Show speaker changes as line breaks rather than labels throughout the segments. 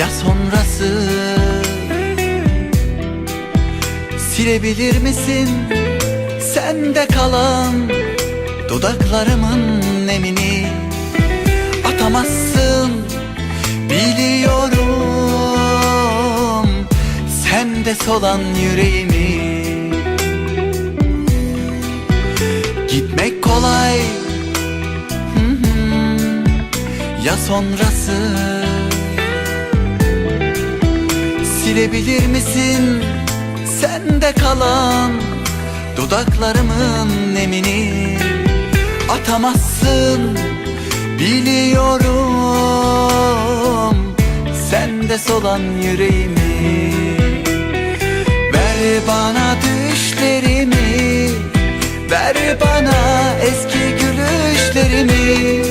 ya sonrası? Silebilir misin sende kalan dudaklarımın nemini? Atamazsın biliyorum sende solan yüreğimi. Gitmek kolay. Ya sonrası? Silebilir misin? Sende kalan Dudaklarımın nemini Atamazsın. Biliyorum Sende solan yüreğimi. Ver bana düşlerimi Ver bana eski gülüşlerimi.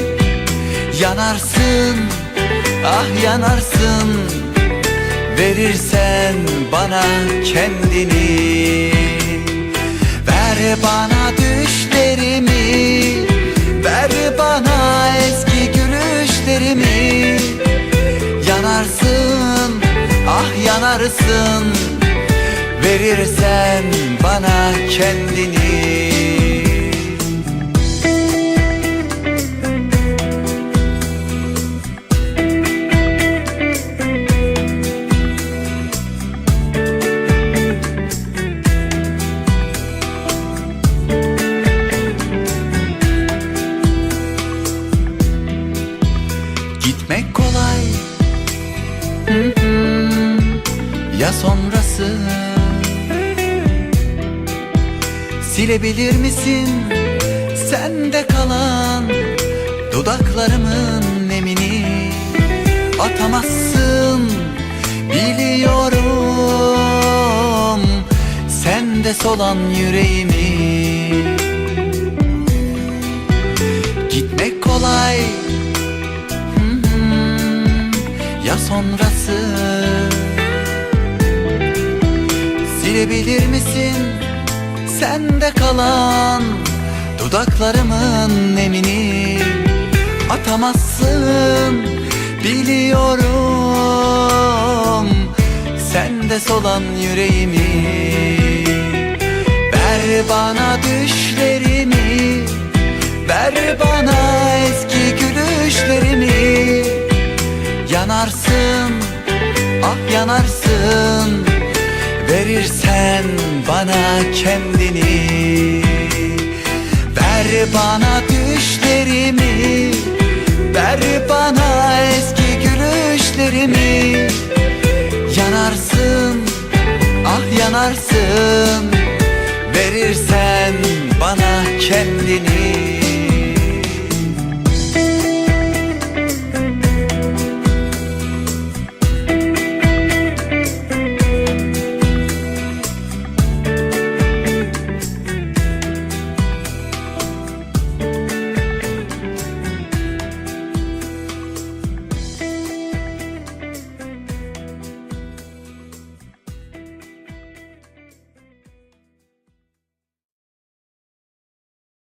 Yanarsın, ah yanarsın Verirsen bana kendini. Ver bana düşlerimi Ver bana eski gülüşlerimi. Yanarsın, ah yanarsın. Verirsen bana kendini Ya sonrası? Silebilir misin Sende kalan Dudaklarımın nemini? Atamazsın Biliyorum. Sende solan yüreğimi Silebilir misin? Sende kalan Dudaklarımın nemini Atamazsın Biliyorum. Sende solan yüreğimi Ver bana düşlerimi Ver bana eski gülüşlerimi. Yanarsın, ah yanarsın Verirsen bana kendini. Ver bana düşlerimi Ver bana eski gülüşlerimi. Yanarsın, ah yanarsın. Verirsen bana kendini